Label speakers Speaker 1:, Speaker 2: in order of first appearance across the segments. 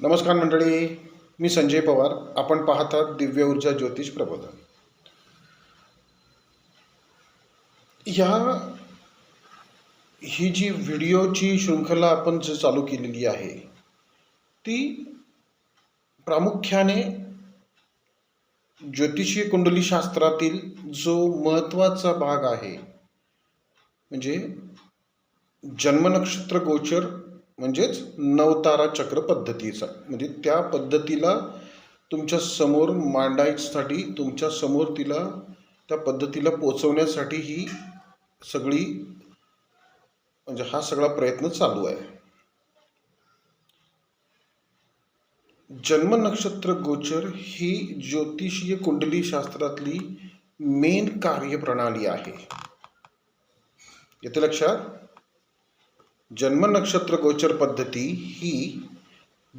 Speaker 1: नमस्कार मंडळी मी संजय पवार. आपण पाहतात दिव्य ऊर्जा ज्योतिष प्रबोधन. ह्या ही जी व्हिडिओची शृंखला आपण जी चालू केलेली आहे ती प्रामुख्याने ज्योतिषीय कुंडली शास्त्रातील जो महत्त्वाचा भाग आहे म्हणजे जन्मनक्षत्र गोचर म्हणजेच नवतारा चक्र पद्धतीचा. म्हणजे त्या पद्धतीला तुमच्यासमोर मांडायसाठी तुमच्यासमोर तिला त्या पद्धतीला पोचवण्यासाठी ही सगळी म्हणजे हा सगळा प्रयत्न चालू आहे. जन्म नक्षत्र गोचर ही ज्योतिषीय कुंडली शास्त्रातली मेन कार्यप्रणाली आहे. येते लक्षात? जन्म नक्षत्र गोचर पद्धती ही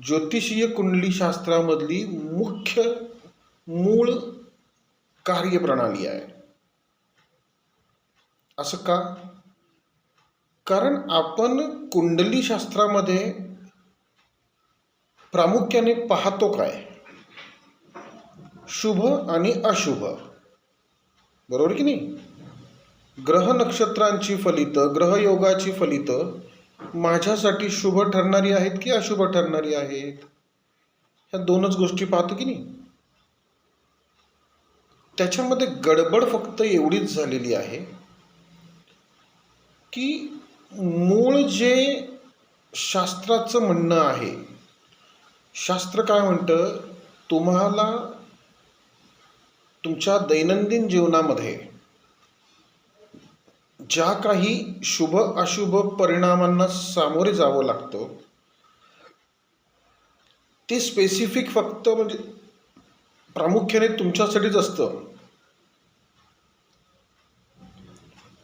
Speaker 1: ज्योतिषीय कुंडली शास्त्रामधली मुख्य मूळ कार्यप्रणाली आहे. असं का? कारण आपण कुंडली शास्त्रामध्ये प्रामुख्याने पाहतो काय? शुभ आणि अशुभ. बरोबर की नाही? ग्रह नक्षत्रांची फलितं ग्रहयोगाची फलितं माझ्यासाठी शुभ ठरणारी आहेत की अशुभ ठरणारी आहेत? ह्या दोनच गोष्टी पाहतो की नाही? त्याच्यामध्ये गडबड फक्त एवढीच झालेली आहे की मूळ जे शास्त्राचं म्हणणं आहे शास्त्र काय म्हणतं? तुम्हाला तुमच्या दैनंदिन जीवनामध्ये ज्या काही शुभ अशुभ परिणामांना सामोरे जावं लागतं ते स्पेसिफिक फक्त म्हणजे प्रामुख्याने तुमच्यासाठीच असतं.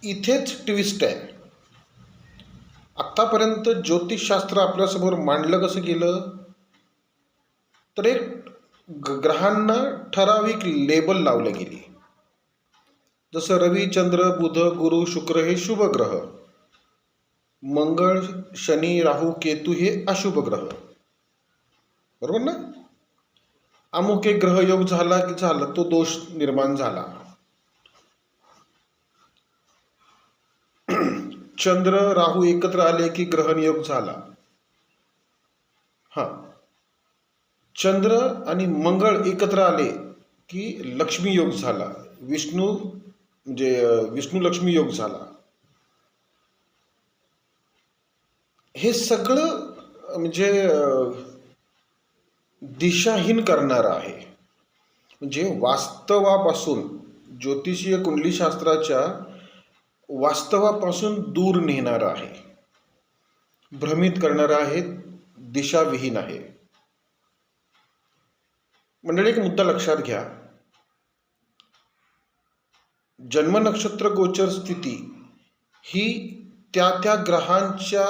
Speaker 1: इथेच ट्विस्ट आहे. आत्तापर्यंत ज्योतिषशास्त्र आपल्यासमोर मांडलं कसं गेलं? तर एक ग्रहांना ठराविक लेबल लावलं गेली. जसं रवी चंद्र बुध गुरु शुक्र हे शुभ ग्रह. मंगळ शनी राहू केतू हे अशुभ ग्रह. बरोबर ना? अमुक एक ग्रहयोग झाला की झाला तो दोष निर्माण झाला. चंद्र राहू एकत्र आले की ग्रहनियोग झाला. हा. चंद्र आणि मंगळ एकत्र आले की लक्ष्मी योग झाला. विष्णू म्हणजे विष्णू लक्ष्मी योग झाला. हे सगळं म्हणजे दिशाहीन करणारं आहे. म्हणजे वास्तवापासून ज्योतिषीय कुंडलीशास्त्राच्या वास्तवापासून दूर नेणारं आहे. भ्रमित करणारं आहे दिशाविहीन आहे. मंडळी एक मुद्दा लक्षात घ्या. जन्मनक्षत्र गोचर स्थिती ही त्या त्या ग्रहांच्या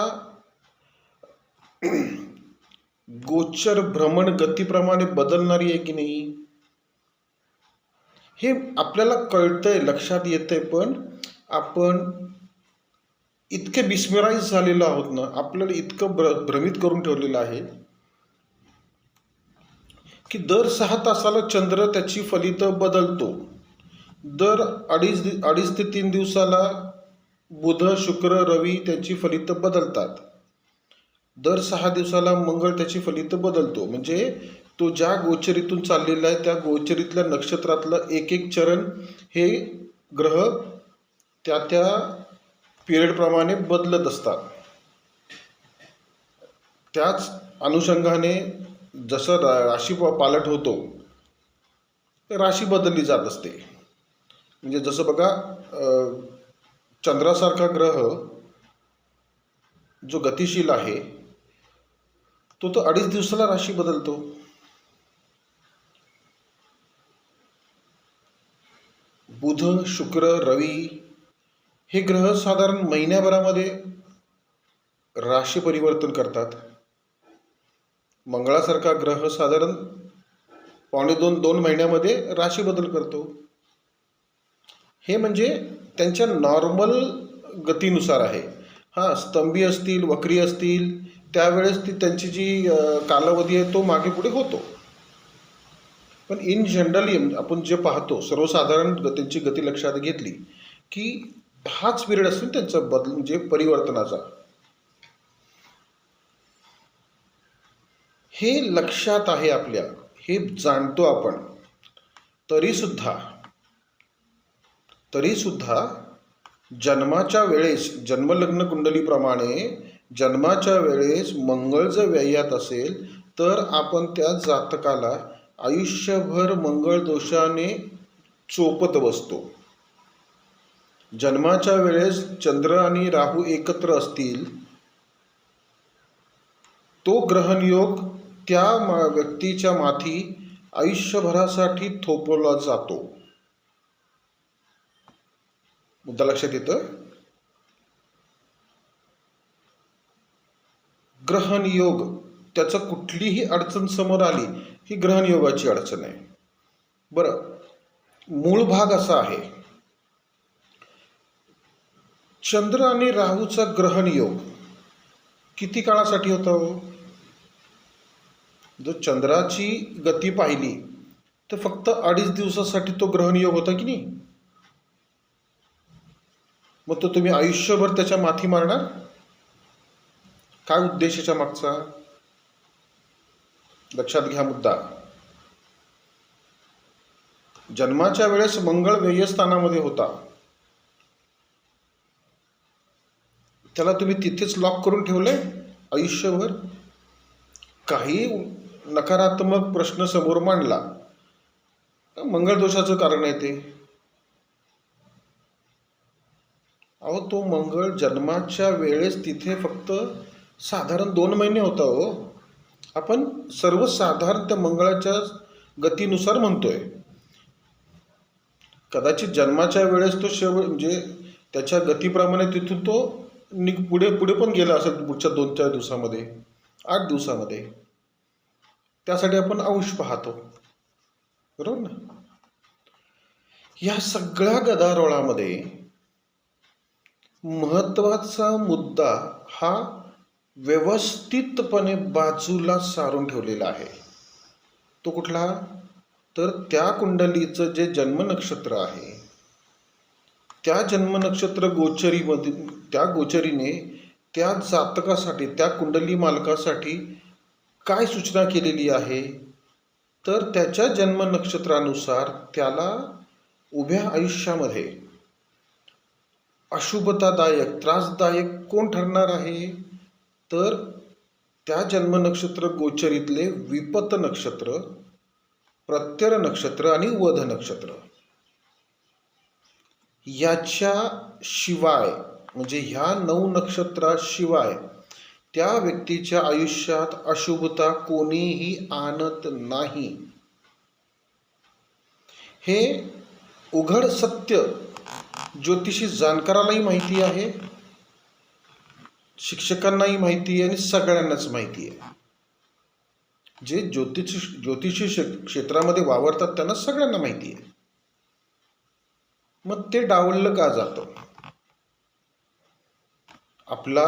Speaker 1: गोचर भ्रमण गतीप्रमाणे बदलणारी आहे की नाही? हे आपल्याला कळतंय लक्षात येतंय पण आपण इतके बिस्मिराईज झालेलो आहोत ना आपल्याला इतकं भ्र भ्रमित करून ठेवलेलं आहे की दर सहा तासाला चंद्र त्याची फलितं बदलतो. दर अडीच अडीच ते तीन दिवसाला बुध शुक्र रवी त्याची फलितं बदलतात. दर सहा दिवसाला मंगळ त्याची फलितं बदलतो. म्हणजे तो ज्या गोचरीतून चाललेला आहे त्या गोचरीतल्या नक्षत्रातलं एक एक चरण हे ग्रह त्या त्या पिरियडप्रमाणे बदलत असतात. त्याच अनुषंगाने जसं रा राशी प- पालट होतो राशी बदलली जात असते. म्हणजे जसं बघा चंद्रासारखा ग्रह जो गतिशील आहे तो तो अडीच दिवसाला राशी बदलतो. बुध शुक्र रवी हे ग्रह साधारण महिन्याभरामध्ये राशी परिवर्तन करतात. मंगळासारखा ग्रह साधारण पावणे दोन दोन महिन्यामध्ये राशी बदल करतो. हे म्हणजे त्यांच्या नॉर्मल गतीनुसार आहे. हां स्तंभी असतील वक्री असतील त्यावेळेस ती त्यांची जी कालावधी आहे तो मागे पुढे होतो. पण इन जनरली आपण जे पाहतो सर्वसाधारण ग- त्यांची गती लक्षात घेतली की हाच पिरियड असतो त्यांचा बदल म्हणजे परिवर्तनाचा. हे लक्षात आहे आपल्या. हे जाणतो आपण. तरीसुद्धा तरीसुद्धा जन्माच्या वेळेस जन्मलग्न कुंडलीप्रमाणे जन्माच्या वेळेस मंगळ जर व्ययात असेल तर आपण त्या जातकाला आयुष्यभर मंगळ दोषाने चोपत बसतो. जन्माच्या वेळेस चंद्र आणि राहू एकत्र असतील तो ग्रहणयोग त्या मा- व्यक्तीच्या माथी आयुष्यभरासाठी थोपवला जातो. मुद्दा लक्षात येतं. ग्रहण योग त्याचं कुठलीही अडचण समोर आली ही ग्रहण योगाची अडचण आहे. बरं मूळ भाग असा आहे. चंद्र आणि राहूचा ग्रहण योग किती काळासाठी होता हो? जर चंद्राची गती पाहिली तर फक्त अडीच दिवसासाठी तो ग्रहण योग होता की नाही? मग तो तुम्ही आयुष्यभर त्याच्या माथी मारणार? काय उद्देशाच्या मागचा? लक्षात घ्या मुद्दा. जन्माच्या वेळेस मंगळ व्ययस्थानामध्ये होता. त्याला तुम्ही तिथेच लॉक करून ठेवले? आयुष्यभर? काही नकारात्मक प्रश्न समोर मांडला. मंगळ दोषाचं कारण आहे ते. अहो तो मंगळ जन्माच्या वेळेस तिथे फक्त साधारण दोन महिने होता हो. आपण सर्वसाधारण त्या मंगळाच्या गतीनुसार म्हणतोय. कदाचित जन्माच्या वेळेस तो शेव म्हणजे त्याच्या गतीप्रमाणे तिथून तो निघ पुढे पुढे पण गेला असेल पुढच्या दोन चार दिवसामध्ये आठ दिवसामध्ये. त्यासाठी आपण अंश पाहतो. बरोबर ना? या सगळ्या गदारोळामध्ये महत्त्वाचा मुद्दा हा व्यवस्थितपणे बाजूला सारून ठेवलेला आहे. तो कुठला? तर त्या कुंडलीचं जे जन्मनक्षत्र आहे त्या जन्मनक्षत्र गोचरीमध्ये त्या गोचरीने त्या जातकासाठी त्या कुंडली मालकासाठी काय सूचना केलेली आहे? तर त्याच्या जन्मनक्षत्रानुसार त्याला उभ्या आयुष्यामध्ये अशुभतादायक त्रासदायक कोण ठरणार आहे? तर त्या जन्म नक्षत्र गोचरीतले विपत नक्षत्र प्रत्यर नक्षत्र आणि वध नक्षत्र. याच्या शिवाय म्हणजे ह्या नऊ नक्षत्राशिवाय त्या व्यक्तीच्या आयुष्यात अशुभता कोणीही आणत नाही. हे उघड सत्य ज्योतिषी जाणकारालाही माहिती आहे शिक्षकांनाही माहिती आहे आणि सगळ्यांनाच माहिती आहे. जे ज्योतिष ज्योतिषी क्षेत्रामध्ये वावरतात त्यांना सगळ्यांना माहिती आहे. मग ते डावललं का जातं? आपला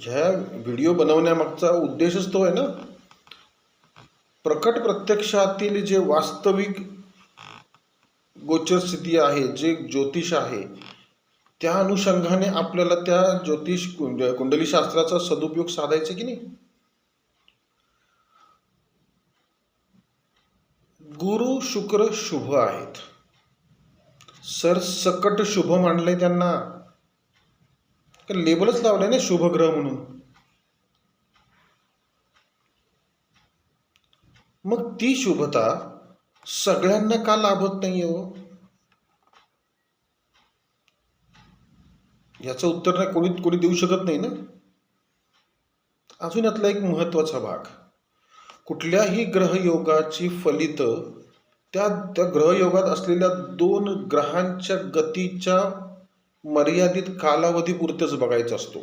Speaker 1: ह्या व्हिडिओ बनवण्यामागचा उद्देशच तो आहे ना? प्रकट प्रत्यक्षातील जे वास्तविक गोचर स्थिती आहे जे ज्योतिष आहे. त्या अनुषंगाने आपल्याला त्या ज्योतिष कुंड कुंडली शास्त्राचा सदुपयोग साधायचा की नाही? गुरु शुक्र शुभ आहेत. सर सकट शुभ मानलंय त्यांना. लेबलच लावलंय ना शुभ ग्रह म्हणून. मग ती शुभता सगळ्यांना का लाभत नाही हो? याचं उत्तर ना कोणी कोणी देऊ शकत नाही ना? अजून यातला एक महत्त्वाचा भाग. कुठल्याही ग्रहयोगाची फलित त्या त्या ग्रहयोगात असलेल्या दोन ग्रहांच्या गतीच्या मर्यादित कालावधीपुरतेच बघायचं असतो.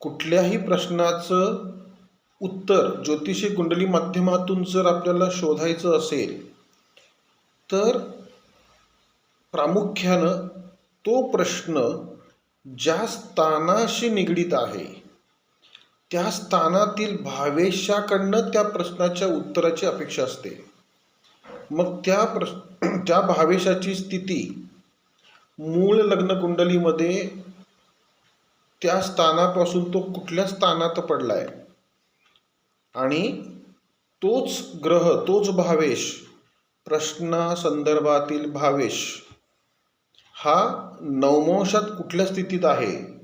Speaker 1: कुठल्याही प्रश्नाचं उत्तर ज्योतिषी कुंडली माध्यमातून जर आपल्याला शोधायचं असेल तर प्रामुख्यानं तो प्रश्न ज्या स्थानाशी निगडीत आहे त्या स्थानातील भावेशाकडनं त्या प्रश्नाच्या उत्तराची अपेक्षा असते. मग त्या प्र त्या भावेशाची स्थिती मूळ लग्न कुंडलीमध्ये त्या स्थानापासून तो कुठल्या स्थानात पडला आहे आणि तोच ग्रह तोच भावेश प्रश्नासंदर्भातील भावेश हा नवमंशात कुठल्या स्थितीत आहे?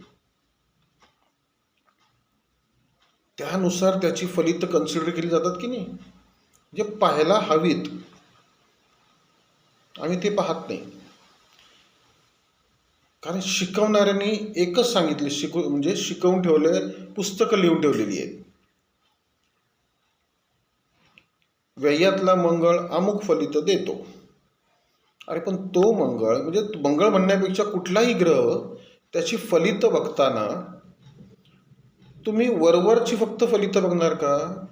Speaker 1: त्यानुसार त्याची फलित कन्सिडर केली जातात की नाही? जे पाहायला हवीत. आम्ही ते पाहत नाही. कारण शिकवणाऱ्यांनी एकच सांगितले शिकव म्हणजे शिकवून ठेवले पुस्तकं लिहून ठेवलेली आहेत. व्ययातला मंगळ अमुक फलित देतो. अरे पण तो मंगळ म्हणजे मंगळ म्हणण्यापेक्षा कुठलाही ग्रह त्याची फलित बघताना तुम्ही वरवरची फक्त फलित बघणार का?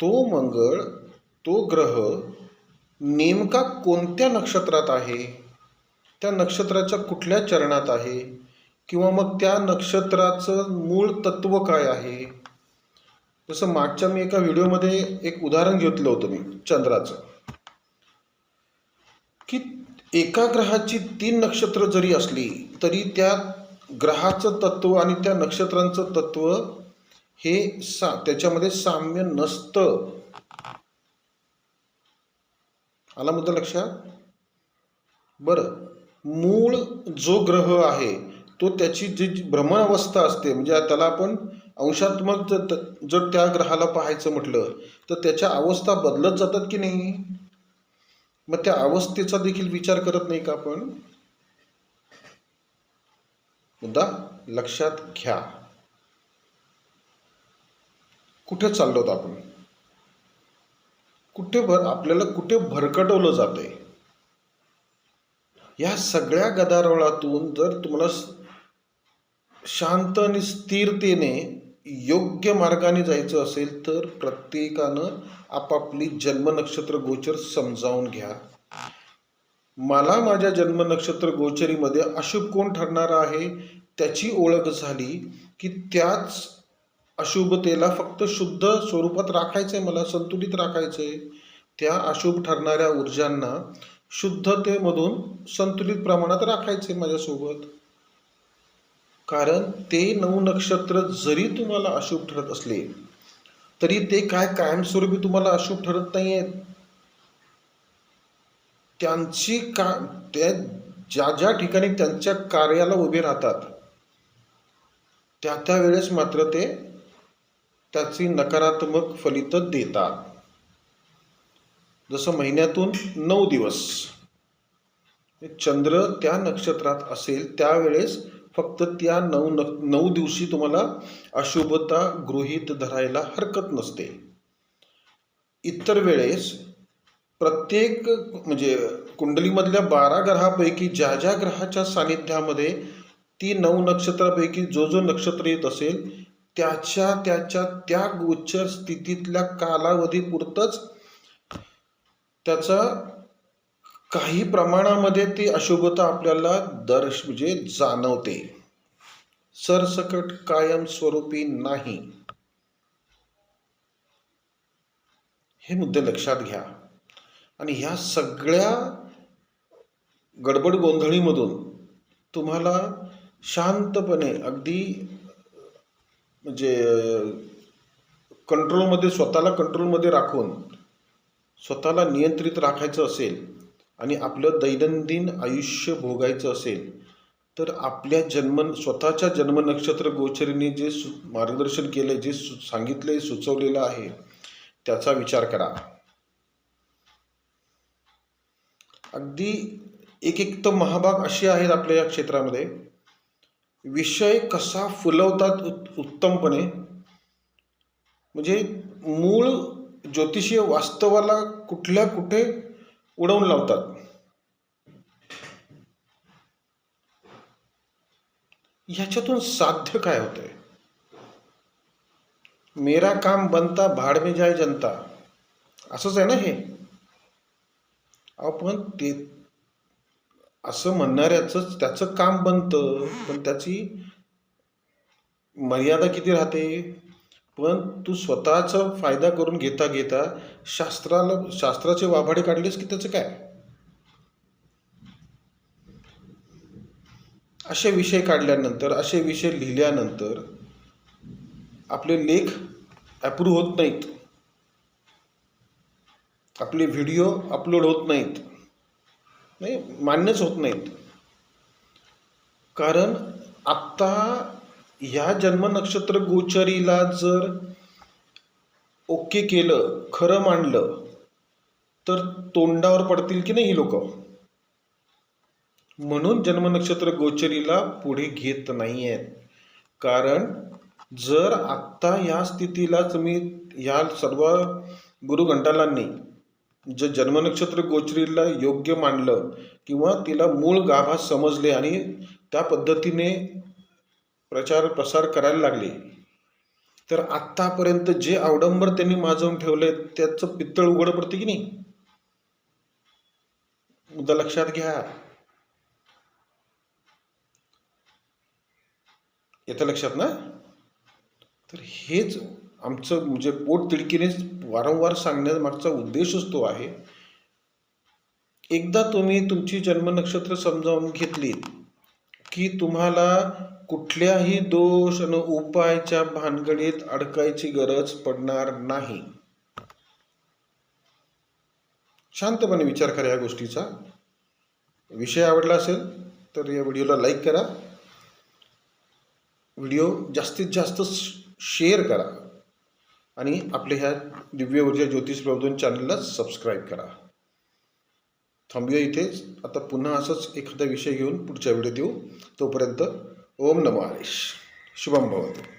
Speaker 1: तो मंगळ तो ग्रह नेमका कोणत्या नक्षत्रात आहे? त्या नक्षत्राच्या कुठल्या चरणात आहे? किंवा मग त्या नक्षत्राचं मूळ तत्व काय आहे? जसं मागच्या मी एका व्हिडिओमध्ये एक उदाहरण घेतलं होतं मी चंद्राचं. की एका ग्रहाची तीन नक्षत्र जरी असली तरी त्या ग्रहाचं तत्व आणि त्या नक्षत्रांचं तत्व हे सा त्याच्यामध्ये साम्य नसतं. आला मुद्दा लक्षात? बरं. मूळ जो ग्रह आहे तो त्याची जी जी भ्रमण अवस्था असते म्हणजे त्याला आपण अंशात्मक जर जर त्या ग्रहाला पाहायचं म्हटलं तर त्याच्या अवस्था बदलत जातात की नाही? मग त्या अवस्थेचा देखील विचार करत नाही का आपण? मुद्दा लक्षात घ्या. कुठे चाललो होतो आपण? कुठे भर आपल्याला कुठे भरकटवलं जातंय? या सगळ्या गदारोळातून जर तुम्हाला शांत आणि स्थिरतेने योग्य मार्गाने जायचं असेल तर प्रत्येकानं आपापली जन्मनक्षत्र गोचर समजावून घ्या. मला माझ्या जन्मनक्षत्र गोचरीमध्ये अशुभ कोण ठरणार आहे? त्याची ओळख झाली की त्याच अशुभतेला फक्त शुद्ध स्वरूपात राखायचंय मला संतुलित राखायचंय. त्या अशुभ ठरणाऱ्या ऊर्जांना शुद्धतेमधून संतुलित प्रमाणात राखायचे माझ्यासोबत. कारण ते नऊ नक्षत्र जरी तुम्हाला अशुभ ठरत असले तरी ते काय कायमस्वरूपी तुम्हाला अशुभ ठरत नाही आहेत त्यांची का त्या ज्या ज्या ठिकाणी त्यांच्या कार्याला उभे राहतात त्या त्या वेळेस मात्र ते त्याची नकारात्मक फलित देतात. जसं महिन्यातून नऊ दिवस. चंद्र त्या नक्षत्रात असेल त्यावेळेस फक्त त्या नऊ न नऊ दिवशी तुम्हाला अशुभता गृहीत धरायला हरकत नसते. इतर वेळेस प्रत्येक म्हणजे कुंडलीमधल्या बारा ग्रहापैकी ज्या ज्या ग्रहाच्या सानिध्यामध्ये ती नऊ नक्षत्रापैकी जो जो नक्षत्र येत असेल त्याच्या त्याच्या त्या गोचर स्थितीतल्या कालावधीपुरतंच त्याचा काही प्रमाणामध्ये ती अशुभता आपल्याला दर्श म्हणजे जाणवते. सरसकट कायम स्वरूपी नाही. हे मुद्दे लक्षात घ्या. आणि ह्या सगळ्या गडबड गोंधळीमधून तुम्हाला शांतपणे अगदी म्हणजे कंट्रोलमध्ये स्वतःला कंट्रोलमध्ये राखून स्वतःला नियंत्रित राखायचं असेल आणि आपलं दैनंदिन आयुष्य भोगायचं असेल तर आपल्या जन्म स्वतःच्या जन्म नक्षत्र गोचरीने जे सु मार्गदर्शन केलं जे सु सांगितले सुचवलेलं आहे त्याचा विचार करा. अगदी एक एक तर महाभाग असे आहेत आपल्या या क्षेत्रामध्ये. विषय कसा फुलवतात उत् उत्तमपणे? म्हणजे मूळ ज्योतिषीय वास्तवाला कुठल्या कुठे उडवून लावतात. ह्याच्यातून साध्य काय होतंय? मेरा काम बनता भाड में जाय जनता. असंच आहे ना हे? आपण ते असं म्हणणाऱ्याचंच त्याचं काम बनतं पण त्याची मर्यादा किती राहते? पण तू स्वतःचा फायदा करून घेता घेता शास्त्राला शास्त्राचे वाभाडे काढलेस की त्याचं काय? असे विषय काढल्यानंतर असे विषय लिहिल्यानंतर आपले लेख अप्रूव्ह होत नाहीत. आपले व्हिडिओ अपलोड होत नाहीत. नाही मान्यच होत नाहीत. कारण आत्ता ह्या जन्मनक्षत्र गोचरीला जर ओके केलं खरं मांडलं तर तोंडावर पडतील की नाही ही लोक? म्हणून जन्मनक्षत्र गोचरीला पुढे घेत नाही आहेत कारण जर आत्ता या स्थितीला तुम्ही या सर्व गुरुघंटालांनी जर जन्मनक्षत्र गोचरीला योग्य मांडलं किंवा तिला मूळ गाभा समजले आणि त्या पद्धतीने प्रचार प्रसार करायला लागले. तर आत्तापर्यंत जे अवडंबर त्यांनी माजवून ठेवले त्याचं पित्तळ उघड पडते की नाही? मुद्दा लक्षात घ्या. येतं लक्षात ना? तर हेच आमचं म्हणजे पोट तिडकीनेच वारंवार सांगण्यामागचा उद्देशच तो आहे. एकदा तुम्ही तुमची जन्मनक्षत्र समजावून घेतली की तुम्हाला कुठल्याही दोष आणि उपायच्या भानगडीत अडकायची गरज पडणार नाही. शांतपणे विचार करा या गोष्टीचा. विषय आवडला असेल तर या व्हिडिओला लाईक करा. व्हिडिओ जास्तीत जास्त शेअर करा. आणि आपल्या ह्या दिव्य ऊर्जा ज्योतिष प्रबोधन चॅनलला सबस्क्राईब करा. थांबूया इथेच आता पुन्हा असंच एखादा विषय घेऊन पुढच्या वेळी येऊ तोपर्यंत ओम नमो हरेश. शुभम भवतु.